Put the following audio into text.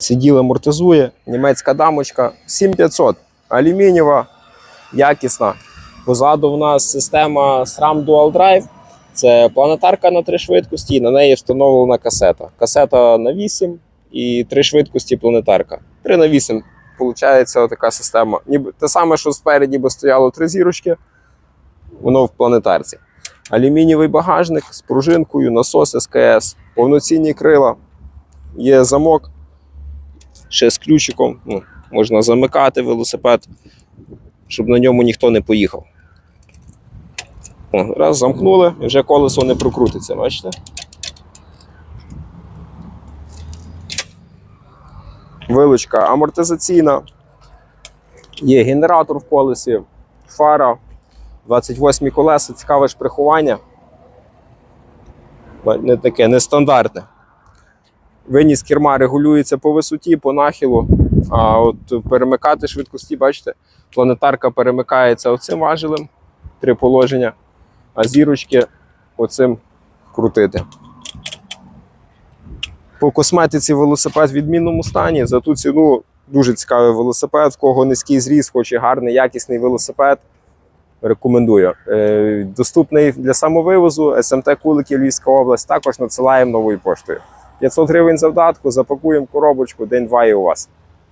Сиділ амортизує, німецька дамочка 7500. Алюмінієва, якісна. Позаду в нас система SRAM Dual Drive. Це планетарка на три швидкості, і на неї встановлена касета. Касета на 8 і три швидкості планетарка. 3 на 8. Получається така система. Ніби те саме, що спереді би стояло три зірочки, воно в планетарці. Алюмінієвий багажник з пружинкою, насос СКС, повноцінні крила, є замок ще з ключиком. Ну, можна замикати велосипед, щоб на ньому ніхто не поїхав. О, раз замкнули, і вже колесо не прокрутиться, бачите? Вилучка амортизаційна. Є генератор в колесі, фара, 28 колеса, цікаве шприхування. Не таке нестандартне. Виніс керма регулюється по висоті, по нахилу. А от перемикати швидкості, бачите, планетарка перемикається оцим важелем, три положення, а зірочки оцим крутити. По косметиці велосипед в відмінному стані. За ту ціну дуже цікавий велосипед. В кого низький зріст, хоче гарний, якісний велосипед. Рекомендую. Е, Доступний для самовивозу, СМТ Кулики, Львівська область. Також надсилаємо новою поштою. 500 гривень завдатку, запакуємо коробочку, день-два і у вас.